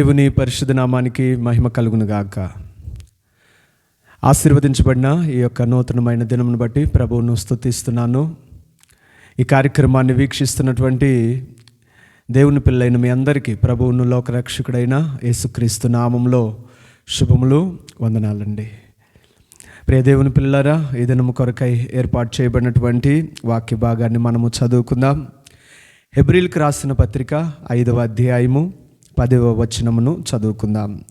దేవుని పరిశుద్ధ నామానికి మహిమ కలుగును గాక. ఆశీర్వదించబడిన ఈ యొక్క నూతనమైన దినమును బట్టి ప్రభువును స్థుతిస్తున్నాను ఈ కార్యక్రమాన్ని వీక్షిస్తున్నటువంటి దేవుని పిల్లైన మీ అందరికీ ప్రభువును లోకరక్షకుడైన యేసుక్రీస్తు నామంలో శుభములు వందనాలండి. ప్రియ దేవుని పిల్లరా ఈ దినము కొరకై ఏర్పాటు చేయబడినటువంటి వాక్య భాగాన్ని మనము చదువుకుందాం. హెబ్రిల్కి రాసిన పత్రిక ఐదవ అధ్యాయము పదవ వచనమును చదువుకుందాం.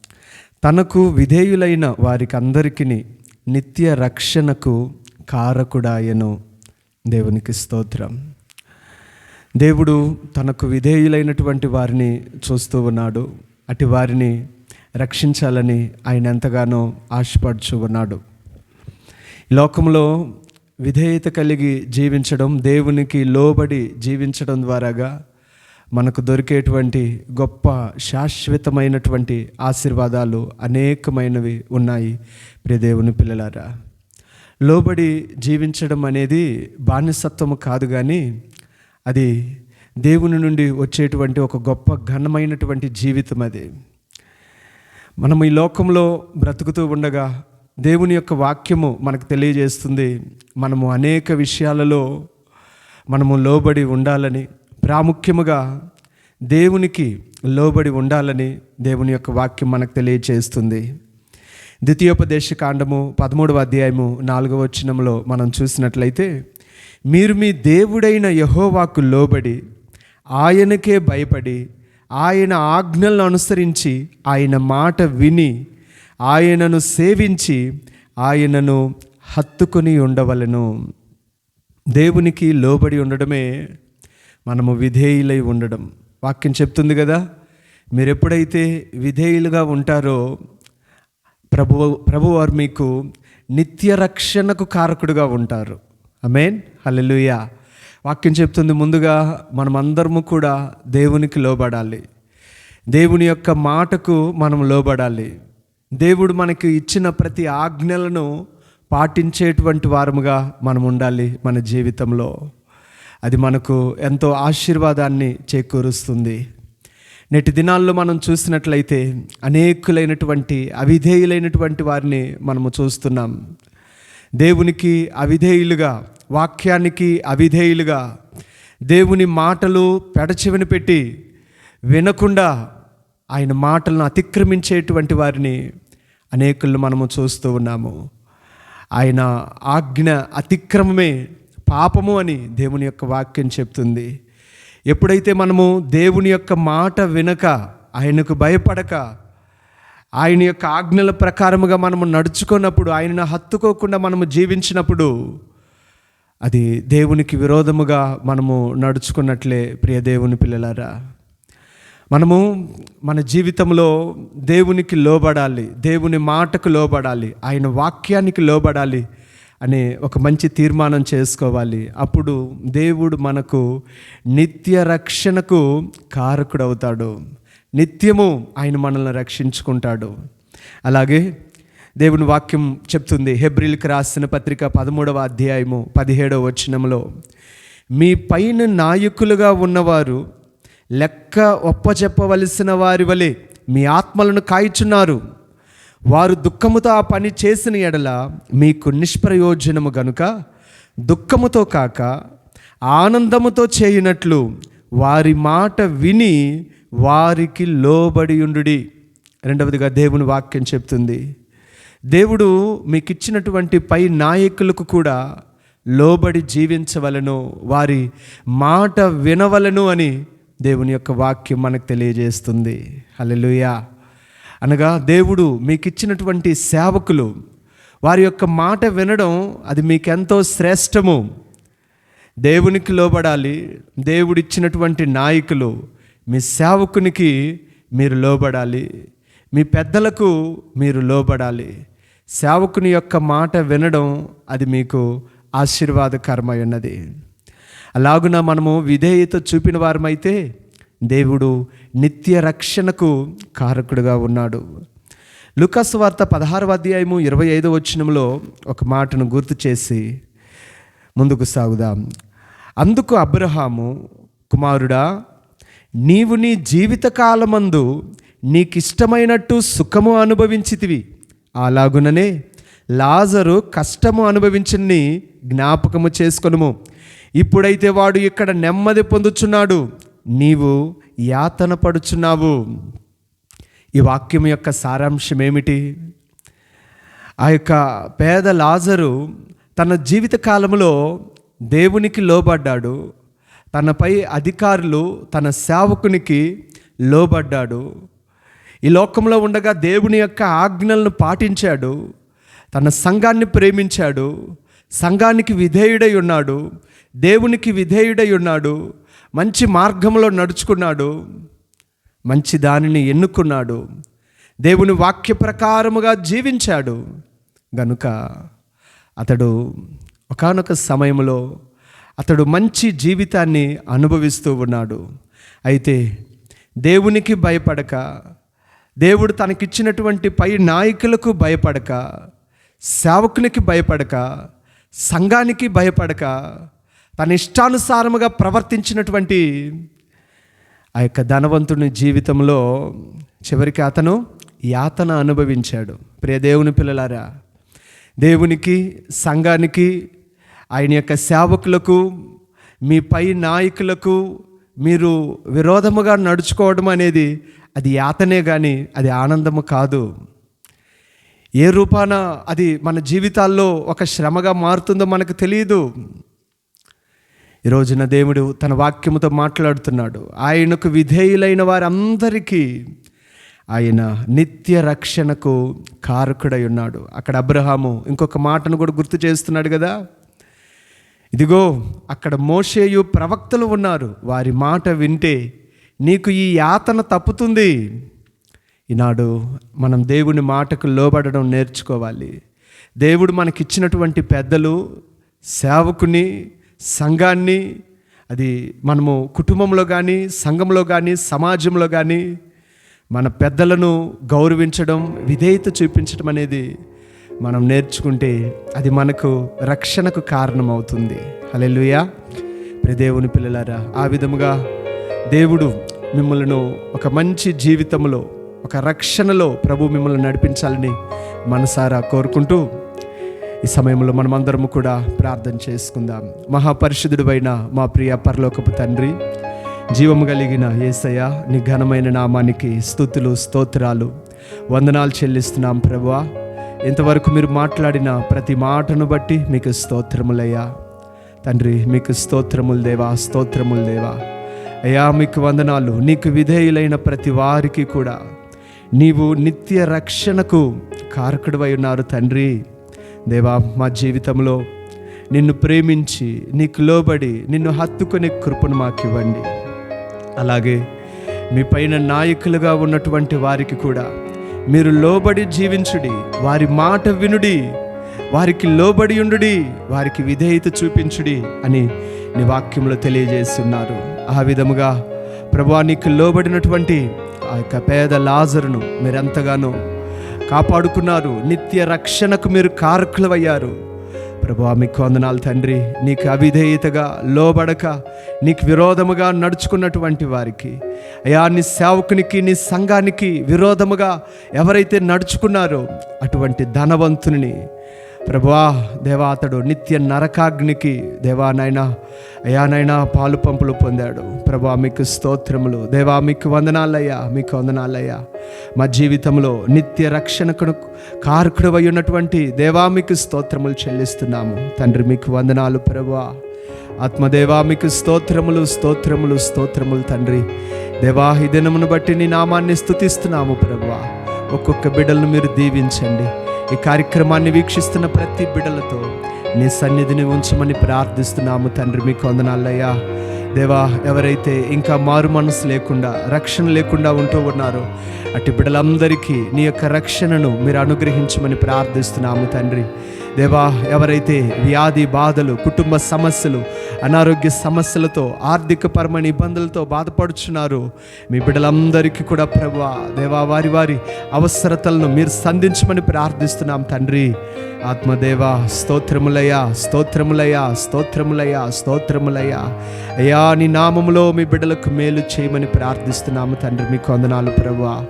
తనకు విధేయులైన వారికి అందరికీ నిత్య రక్షణకు కారకుడాయను. దేవునికి స్తోత్రం. దేవుడు తనకు విధేయులైనటువంటి వారిని చూస్తూ ఉన్నాడు. అటు వారిని రక్షించాలని ఆయన ఎంతగానో ఆశపడుచు ఉన్నాడు. లోకంలో విధేయత కలిగి జీవించడం దేవునికి లోబడి జీవించడం ద్వారాగా మనకు దొరికేటువంటి గొప్ప శాశ్వతమైనటువంటి ఆశీర్వాదాలు అనేకమైనవి ఉన్నాయి. ప్రియదేవుని పిల్లలారా లోబడి జీవించడం అనేది బానిసత్వము కాదు కానీ అది దేవుని నుండి వచ్చేటువంటి ఒక గొప్ప ఘనమైనటువంటి జీవితం అది. మనం ఈ లోకంలో బ్రతుకుతూ ఉండగా దేవుని యొక్క వాక్యము మనకు తెలియజేస్తుంది. మనము అనేక విషయాలలో మనము లోబడి ఉండాలని ప్రాముఖ్యముగా దేవునికి లోబడి ఉండాలని దేవుని యొక్క వాక్యం మనకు తెలియజేస్తుంది ద్వితీయోపదేశ కాండము పదమూడవ అధ్యాయము నాలుగవ వచనంలో మనం చూసినట్లయితే మీరు మీ దేవుడైన యహోవాకు లోబడి ఆయనకే భయపడి ఆయన ఆజ్ఞలను అనుసరించి ఆయన మాట విని ఆయనను సేవించి ఆయనను హత్తుకుని ఉండవలను. దేవునికి లోబడి ఉండడమే మనము విధేయులై ఉండడం. వాక్యం చెప్తుంది కదా? మీరు ఎప్పుడైతే విధేయులుగా ఉంటారో ప్రభు ప్రభువారు మీకు నిత్య రక్షణకు కారకుడుగా ఉంటారు. అమేన్ హలెలుయా వాక్యం చెప్తుంది ముందుగా మనమందరము కూడా దేవునికి లోబడాలి. దేవుని యొక్క మాటకు మనం లోబడాలి. దేవుడు మనకి ఇచ్చిన ప్రతి ఆజ్ఞలను పాటించేటువంటి వారముగా మనం ఉండాలి మన జీవితంలో. అది మనకు ఎంతో ఆశీర్వాదాన్ని చేకూరుస్తుంది. నేటి దినాల్లో మనం చూసినట్లయితే అనేకులైనటువంటి అవిధేయులైనటువంటి వారిని మనము చూస్తున్నాం. దేవునికి అవిధేయులుగా వాక్యానికి అవిధేయులుగా దేవుని మాటలు పెడచెవిని పెట్టి వినకుండా ఆయన మాటలను అతిక్రమించేటువంటి వారిని అనేకులను మనము చూస్తూ ఉన్నాము. ఆయన ఆజ్ఞ అతిక్రమమే పాపము అని దేవుని యొక్క వాక్యం చెప్తుంది. ఎప్పుడైతే మనము దేవుని యొక్క మాట వినక ఆయనకు భయపడక ఆయన యొక్క ఆజ్ఞల ప్రకారముగా మనము నడుచుకున్నప్పుడు ఆయనను హత్తుకోకుండా మనము జీవించినప్పుడు అది దేవునికి విరోధముగా మనము నడుచుకున్నట్లే ప్రియ దేవుని పిల్లలారా. మనము మన జీవితంలో దేవునికి లోబడాలి దేవుని మాటకు లోబడాలి ఆయన వాక్యానికి లోబడాలి అనే ఒక మంచి తీర్మానం చేసుకోవాలి. అప్పుడు దేవుడు మనకు నిత్య రక్షణకు కారకుడవుతాడు. నిత్యము ఆయన మనల్ని రక్షించుకుంటాడు. అలాగే దేవుని వాక్యం చెప్తుంది హెబ్రిల్కి రాసిన పత్రిక పదమూడవ అధ్యాయము పదిహేడవ వచనంలో మీ పైన నాయకులుగా ఉన్నవారు లెక్క ఒప్పచెప్పవలసిన వారి వలె మీ ఆత్మలను కాయిచున్నారు. వారు దుఃఖముతో ఆ పని చేసిన ఎడల మీకు నిష్ప్రయోజనము గనుక దుఃఖముతో కాక ఆనందముతో చేయునట్లు వారి మాట విని వారికి లోబడి ఉండు రెండవదిగా దేవుని వాక్యం చెప్తుంది. దేవుడు మీకు ఇచ్చినటువంటి పై నాయకులకు కూడా లోబడి జీవించవలను వారి మాట వినవలను అని దేవుని యొక్క వాక్యం మనకు తెలియజేస్తుంది. హల్లెలూయా. అనగా దేవుడు మీకు ఇచ్చినటువంటి సేవకులు. వారి యొక్క మాట వినడం అది మీకెంతో శ్రేష్టము. దేవునికి లోబడాలి దేవుడిచ్చినటువంటి నాయకులు మీ సేవకునికి మీరు లోబడాలి మీ పెద్దలకు మీరు లోబడాలి. సేవకుని యొక్క మాట వినడం అది మీకు ఆశీర్వాదకరమై ఉన్నది అలాగున మనము విధేయత చూపిన వారమైతే దేవుడు నిత్య రక్షణకు కారకుడుగా ఉన్నాడు. లుకస్ వార్త పదహారవ అధ్యాయము ఇరవై ఐదవ వచనంలో ఒక మాటను గుర్తు చేసి ముందుకు సాగుదాం. అందుకు అబ్రహాము కుమారుడా నీవు నీ జీవితకాలమందు నీకిష్టమైనట్టు సుఖము అనుభవించితివి. అలాగుననే లాజరు కష్టము అనుభవించని జ్ఞాపకము చేసుకొనుము. ఇప్పుడైతే వాడు ఇక్కడ నెమ్మది పొందుచున్నాడు. నీవు యాతన పడుచున్నావు ఈ వాక్యం యొక్క సారాంశం ఏమిటి ఆ యొక్క పేద లాజరు తన జీవిత కాలంలో దేవునికి లోబడ్డాడు. తనపై అధికారులు తన సేవకునికి లోబడ్డాడు. ఈ లోకంలో ఉండగా దేవుని యొక్క ఆజ్ఞలను పాటించాడు. తన సంఘాన్ని ప్రేమించాడు. సంఘానికి విధేయుడై ఉన్నాడు. దేవునికి విధేయుడై ఉన్నాడు. మంచి మార్గంలో నడుచుకున్నాడు మంచి దానిని ఎన్నుకున్నాడు దేవుని వాక్య ప్రకారముగా జీవించాడు. గనుక అతడు ఒకానొక సమయంలో అతడు మంచి జీవితాన్ని అనుభవిస్తూ ఉన్నాడు. అయితే దేవునికి భయపడక దేవుడు తనకిచ్చినటువంటి పై నాయకులకు భయపడక సేవకునికి భయపడక సంఘానికి భయపడక తన ఇష్టానుసారముగా ప్రవర్తించినటువంటి ఆ యొక్క ధనవంతుని జీవితంలో చివరికి అతను యాతన అనుభవించాడు. ప్రియ దేవుని పిల్లలారా దేవునికి సంఘానికి ఆయన యొక్క సేవకులకు మీ పై నాయకులకు మీరు విరోధముగా నడుచుకోవడం అనేది అది యాతనే కానీ అది ఆనందము కాదు. ఏ రూపాన అది మన జీవితాల్లో ఒక శ్రమగా మారుతుందో మనకు తెలియదు. ఈ రోజున దేవుడు తన వాక్యముతో మాట్లాడుతున్నాడు. ఆయనకు విధేయులైన వారందరికీ ఆయన నిత్య రక్షణకు కారకుడై ఉన్నాడు. అక్కడ అబ్రహాము ఇంకొక మాటను కూడా గుర్తు చేస్తున్నాడు కదా? ఇదిగో అక్కడ మోషేయు ప్రవక్తలు ఉన్నారు. వారి మాట వింటే నీకు ఈ యాతన తప్పుతుంది. ఈనాడు మనం దేవుని మాటకు లోబడడం నేర్చుకోవాలి. దేవుడు మనకిచ్చినటువంటి పెద్దలు సేవకుని సంఘాన్ని అది మనము కుటుంబంలో కానీ సంఘంలో కానీ సమాజంలో కానీ మన పెద్దలను గౌరవించడం విధేయత చూపించడం అనేది మనం నేర్చుకుంటే అది మనకు రక్షణకు కారణమవుతుంది. హల్లెలూయా. ప్రదేవుని పిల్లలారా ఆ విధముగా దేవుడు మిమ్మల్ని ఒక మంచి జీవితంలో ఒక రక్షణలో ప్రభు మిమ్మల్ని నడిపించాలని మనసారా కోరుకుంటూ ఈ సమయంలో మనమందరము కూడా ప్రార్థన చేసుకుందాం. మహాపరిశుద్ధుడైన మా ప్రియ పరలోకపు తండ్రి జీవము కలిగిన యేసయ్య నీ ఘనమైన నామానికి స్తుతులు స్తోత్రాలు వందనాలు చెల్లిస్తున్నాం ప్రభువా. ఇంతవరకు మీరు మాట్లాడిన ప్రతి మాటను బట్టి మీకు స్తోత్రములయ్యా. తండ్రి మీకు స్తోత్రములు దేవా స్తోత్రములు దేవా. అయ్యా మీకు వందనాలు. నీకు విధేయులైన ప్రతి వారికి కూడా నీవు నిత్య రక్షణకు కారకుడివై ఉన్నారు తండ్రి. దేవా మా జీవితంలో నిన్ను ప్రేమించి నీకు లోబడి నిన్ను హత్తుకునే కృపను మాకు ఇవ్వండి అలాగే మీ పైన నాయకులుగా ఉన్నటువంటి వారికి కూడా మీరు లోబడి జీవించుడి వారి మాట వినుడి వారికి లోబడి ఉండుడి వారికి విధేయత చూపించుడి అని నీ వాక్యంలో తెలియజేస్తున్నారు. ఆ విధముగా ప్రభా నీకు లోబడినటువంటి ఆ యొక్క పేద లాజరును మీరెంతగానో కాపాడుకున్నారు. నిత్య రక్షణకు మీరు కారకులవయ్యారు ప్రభా మీకు వందనాలు తండ్రి. నీకు అవిధేయతగా లోబడక నీకు విరోధముగా నడుచుకున్నటువంటి వారికి. అయా నీ సేవకునికి నీ సంఘానికి విరోధముగా ఎవరైతే నడుచుకున్నారో అటువంటి ధనవంతుని ప్రభువా దేవా అతడు నిత్య నరకాగ్నికి దేవానైనా అయానైనా పాలు పంపులు పొందాడు. ప్రభా మీకు స్తోత్రములు. దేవా మీకు వందనాలయ్యా మీకు వందనాలయ్యా. మా జీవితంలో నిత్య రక్షణకు కారకుడు ఉన్నటువంటి దేవా మీకు స్తోత్రములు చెల్లిస్తున్నాము. తండ్రి మీకు వందనాలు ప్రభువా. ఆత్మదేవా మీకు స్తోత్రములు స్తోత్రములు స్తోత్రములు తండ్రి. దేవా ఈ దినమును బట్టి నీ నామాన్ని స్తుతిస్తున్నాము ప్రభువా. ఒక్కొక్క బిడ్డలను మీరు దీవించండి. ఈ కార్యక్రమాన్ని వీక్షిస్తున్న ప్రతి బిడలతో నీ సన్నిధిని ఉంచమని ప్రార్థిస్తున్నాము తండ్రి మీకు వందనాలయ్యా. దేవా ఎవరైతే ఇంకా మారు మనసు లేకుండా రక్షణ లేకుండా ఉంటూ ఉన్నారో అటు బిడ్డలందరికీ నీ యొక్క రక్షణను మీరు అనుగ్రహించమని ప్రార్థిస్తున్నాము తండ్రి. దేవా ఎవరైతే వ్యాధి బాధలు కుటుంబ సమస్యలు అనారోగ్య సమస్యలతో ఆర్థిక పరమైన ఇబ్బందులతో బాధపడుచున్నారు మీ బిడ్డలందరికీ కూడా ప్రభు దేవా వారి వారి అవసరతలను మీరు సంధించమని ప్రార్థిస్తున్నాం తండ్రి. ఆత్మదేవా స్తోత్రములయ్యా స్తోత్రములయ్యా స్తోత్రములయ్యా స్తోత్రములయ్యా. అయ్యా నీ నామములో మీ బిడ్డలకు మేలు చేయమని ప్రార్థిస్తున్నాము తండ్రి మీకు వందనాలు ప్రభా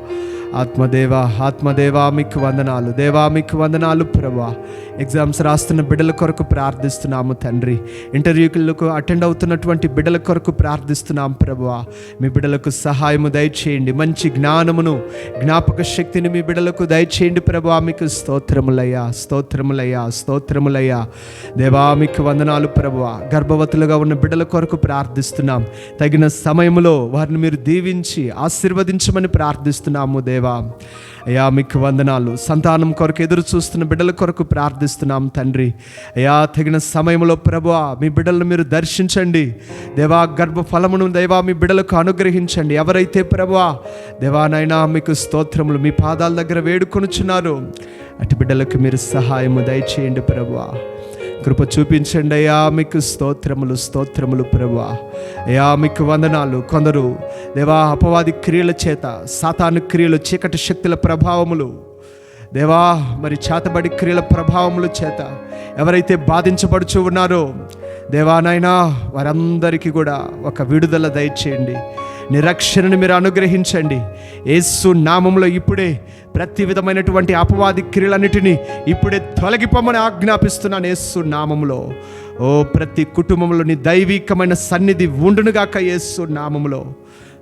ఆత్మదేవా ఆత్మదేవా మీకు వందనాలు. దేవా మీకు వందనాలు ప్రభా. ఎగ్జామ్స్ రాస్తున్న బిడ్డల కొరకు ప్రార్థిస్తున్నాము తండ్రి. ఇంటర్వ్యూలకు అటెండ్ అవుతున్నటువంటి బిడ్డల కొరకు ప్రార్థిస్తున్నాం ప్రభా. మీ బిడ్డలకు సహాయము దయచేయండి. మంచి జ్ఞానమును జ్ఞాపక శక్తిని మీ బిడ్డలకు దయచేయండి ప్రభా. మీకు స్తోత్రములయ్యా స్తోత్రములయ్యా స్తోత్రములయ్యా. దేవా మీకు వందనాలు ప్రభా. గర్భవతులుగా ఉన్న బిడ్డల కొరకు ప్రార్థిస్తున్నాం. తగిన సమయంలో వారిని మీరు దీవించి ఆశీర్వదించమని ప్రార్థిస్తున్నాము దేవ. అయ్యా మీకు వందనాలు. సంతానం కొరకు ఎదురు చూస్తున్న బిడ్డల కొరకు ప్రార్థిస్తున్నాం తండ్రి. అయ్యా తగిన సమయంలో ప్రభు మీ బిడ్డలను మీరు దర్శించండి. దేవా గర్భ ఫలమును దేవా మీ బిడ్డలకు అనుగ్రహించండి. ఎవరైతే ప్రభువా దేవానైనా మీకు స్తోత్రములు మీ పాదాల దగ్గర వేడుకొనుచున్నారు అటు బిడ్డలకు మీరు సహాయము దయచేయండి ప్రభువా. కృప చూపించండి అయ్యా. మీకు స్తోత్రములు స్తోత్రములు ప్రభా అయ్యా మీకు వందనాలు కొందరు. దేవా అపవాది క్రియల చేత సాతాను క్రియలు చీకటి శక్తుల ప్రభావములు. దేవా మరి చేతబడి క్రియల ప్రభావముల చేత ఎవరైతే బాధించబడుచు ఉన్నారో దేవానైనా వారందరికీ కూడా ఒక విడుదల దయచేయండి. నిరక్షణను మీరు అనుగ్రహించండి. యేసు నామంలో ఇప్పుడే ప్రతి విధమైనటువంటి అపవాది క్రియలన్నిటినీ ఇప్పుడే తొలగిపోమని ఆజ్ఞాపిస్తున్నాను యేసు నామంలో ఓ ప్రతి కుటుంబంలోని దైవికమైన సన్నిధి ఉండునుగాక యేసు నామంలో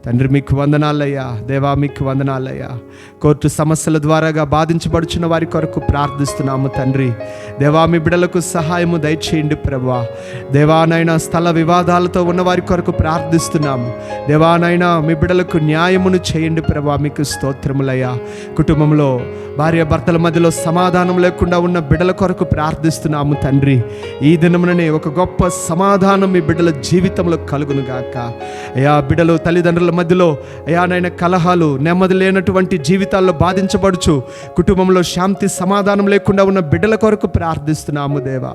తండ్రి మీకు వందనాలయ్యా. దేవా మీకు వందనాలయ్యా. కోర్టు సమస్యల ద్వారాగా బాధించబడుచున్న వారి కొరకు ప్రార్థిస్తున్నాము తండ్రి. దేవా మీ బిడలకు సహాయము దయచేయండి ప్రభా. దేవానైనా స్థల వివాదాలతో ఉన్న వారి కొరకు ప్రార్థిస్తున్నాము దేవానైనా మీ బిడలకు న్యాయమును చేయండి ప్రభా మీకు స్తోత్రములయ్యా. కుటుంబంలో భార్య భర్తల మధ్యలో సమాధానం లేకుండా ఉన్న బిడ్డల కొరకు ప్రార్థిస్తున్నాము తండ్రి. ఈ దినముననే ఒక గొప్ప సమాధానం మీ బిడ్డల జీవితంలో కలుగును గాక. అయా బిడ్డలు తల్లిదండ్రుల మధ్యలో అయా కలహాలు నెమ్మది లేనటువంటి జీవితాల్లో బాధించబడుచు కుటుంబంలో శాంతి సమాధానం లేకుండా ఉన్న బిడ్డల కొరకు ప్రార్థిస్తున్నాము దేవా.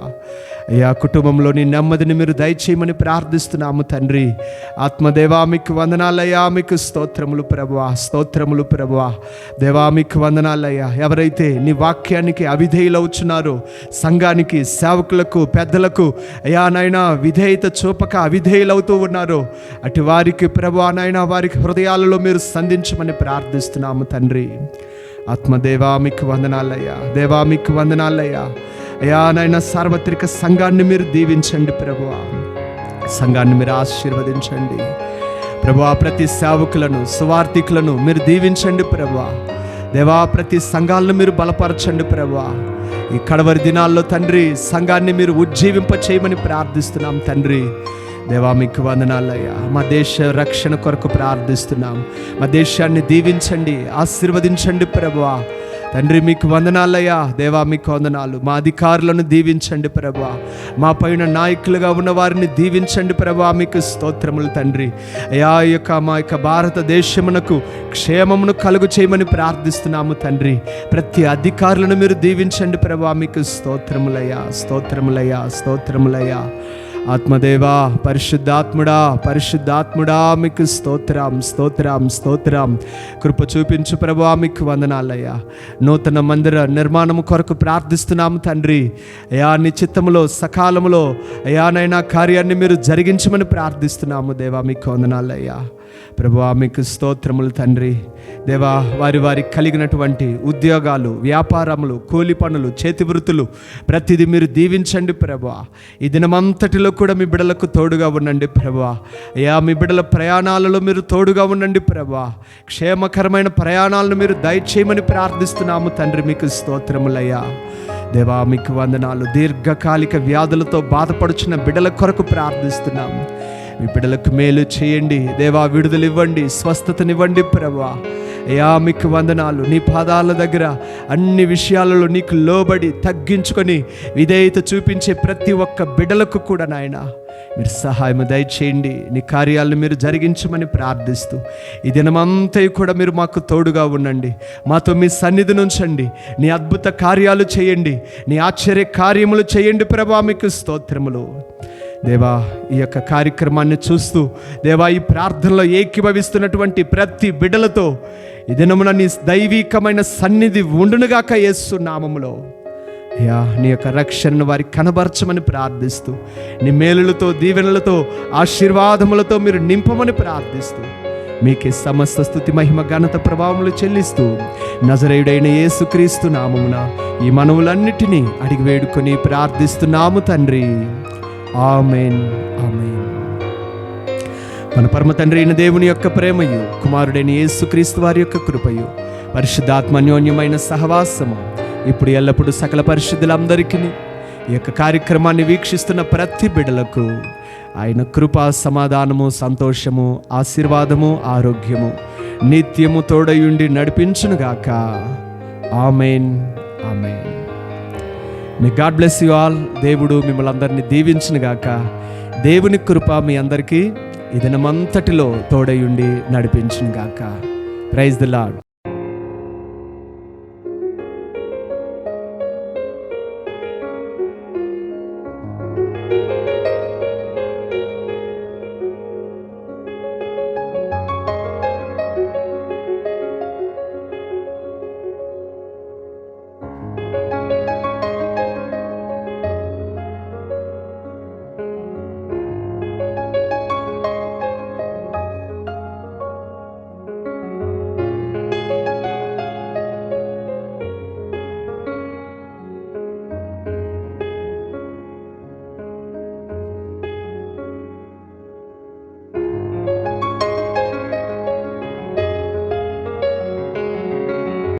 అయ్యా కుటుంబంలోని నెమ్మదిని మీరు దయచేయమని ప్రార్థిస్తున్నాము తండ్రి. ఆత్మదేవా మీకు వందనాలయ్యా మీకు స్తోత్రములు ప్రభువా స్తోత్రములు ప్రభువా. దేవా మీకు వందనాలయ్యా ఎవరైతే నీ వాక్యానికి అవిధేయులవుచున్నారో సంఘానికి సేవకులకు పెద్దలకు అయ్యా నాయన విధేయత చూపక అవిధేయులవుతూ ఉన్నారో అటు వారికి ప్రభు నాయన వారికి హృదయాలలో మీరు సంధించమని ప్రార్థిస్తున్నాము తండ్రి. ఆత్మదేవా మీకు వందనాలయ్యా దేవా మీకు వందనాలయ్యా. అయ్యా నాయన సార్వత్రిక సంఘాన్ని మీరు దీవించండి ప్రభువా. సంఘాన్ని మీరు ఆశీర్వదించండి. ప్రభువా ప్రతి సేవకులను సువార్థికులను మీరు దీవించండి ప్రభువా. దేవా ప్రతి సంఘాలను మీరు బలపరచండి ప్రభువా. ఈ కడవరి దినాల్లో తండ్రి సంఘాన్ని మీరు ఉజ్జీవింప చేయమని ప్రార్థిస్తున్నాం తండ్రి. దేవా మీకు వందనాలయ్యా. మా దేశ రక్షణ కొరకు ప్రార్థిస్తున్నాం. మా దేశాన్ని దీవించండి ఆశీర్వదించండి ప్రభువా. తండ్రి మీకు వందనాలయ్యా. దేవా మీకు వందనాలు. మా అధికారులను దీవించండి ప్రభా. మా పైన నాయకులుగా ఉన్న వారిని దీవించండి ప్రభా. మీకు స్తోత్రములు తండ్రి. అయా యొక్క మా యొక్క భారతదేశమునకు క్షేమమును కలుగు చేయమని ప్రార్థిస్తున్నాము తండ్రి. ప్రతి అధికారులను మీరు దీవించండి ప్రభా. మీకు స్తోత్రములయ్యా స్తోత్రములయ్యా స్తోత్రములయ్యా. ఆత్మదేవా పరిశుద్ధాత్ముడా పరిశుద్ధాత్ముడా మీకు స్తోత్రం స్తోత్రం స్తోత్రం. కృప చూపించు ప్రభా మీకు వందనాలయ్యా. నూతన మందిర నిర్మాణము కొరకు ప్రార్థిస్తున్నాము తండ్రి. అయా నీ సకాలములో అయానైనా కార్యాన్ని మీరు జరిగించమని ప్రార్థిస్తున్నాము దేవా మీకు వందనాలయ్యా. ప్రభువా మీకు స్తోత్రములు తండ్రి. దేవా వారి వారికి కలిగినటువంటి ఉద్యోగాలు వ్యాపారములు కూలి పనులు చేతి వృత్తులు ప్రతిదీ మీరు దీవించండి ప్రభువా. ఈ దినమంతటిలో కూడా మీ బిడలకు తోడుగా ఉండండి ప్రభా అయ్యా మీ బిడల ప్రయాణాలలో మీరు తోడుగా ఉండండి ప్రభువా. క్షేమకరమైన ప్రయాణాలను మీరు దయచేయమని ప్రార్థిస్తున్నాము తండ్రి మీకు స్తోత్రములయ్యా. దేవా మీకు వందనాలు. దీర్ఘకాలిక వ్యాధులతో బాధపడుచున్న బిడల కొరకు ప్రార్థిస్తున్నాము. మీ బిడ్డలకు మేలు చేయండి. దేవా విడుదలివ్వండి. స్వస్థతనివ్వండి ప్రభా. అయా మీకు వందనాలు. నీ పాదాల దగ్గర అన్ని విషయాలలో నీకు లోబడి తగ్గించుకొని విధేయత చూపించే ప్రతి ఒక్క బిడలకు కూడా నాయన మీరు సహాయం దయచేయండి. నీ కార్యాలను మీరు జరిగించమని ప్రార్థిస్తూ ఈ దినమంతా కూడా మీరు మాకు తోడుగా ఉండండి. మాతో మీ సన్నిధి నుంచండి నీ అద్భుత కార్యాలు చేయండి. నీ ఆశ్చర్య కార్యములు చేయండి ప్రభా మీకు స్తోత్రములు. దేవా ఈ యొక్క కార్యక్రమాన్ని చూస్తూ దేవా ఈ ప్రార్థనలో ఏకీభవిస్తున్నటువంటి ప్రతి బిడలతో ఈ దినమున నీ దైవికమైన సన్నిధి ఉండునుగాక యేసు నామములో. యా నీ యొక్క రక్షణను వారికి కనబరచమని ప్రార్థిస్తూ నీ మేలులతో దీవెనలతో ఆశీర్వాదములతో మీరు నింపమని ప్రార్థిస్తూ మీకే సమస్త స్థుతి మహిమ ఘనత ప్రభావములు చెల్లిస్తూ నజరేయుడైన యేసుక్రీస్తు నామమున ఈ మనవులన్నిటినీ అడిగి వేడుకొని ప్రార్థిస్తున్నాము తండ్రి. Amen amen. మన పరమ తండ్రి అయిన దేవుని యొక్క ప్రేమయు కుమారుడైన యేసుక్రీస్తు వారి యొక్క కృపయు పరిశుద్ధాత్మన్యోన్యమైన సహవాసము ఇప్పుడు ఎల్లప్పుడూ సకల పరిశుద్ధులందరికీ ఈ యొక్క కార్యక్రమాన్ని వీక్షిస్తున్న ప్రతి బిడలకు ఆయన కృప సమాధానము సంతోషము ఆశీర్వాదము ఆరోగ్యము నిత్యము తోడయుండి నడిపించునుగాక. Amen amen. Me God bless you all దేవుడు మిమ్మల్ని అందరినీ దీవించునుగాక దేవుని కృప మీ అందరికీ ఇదనమంతటిలో తోడయుండి నడిపించిన గాక. Praise the lord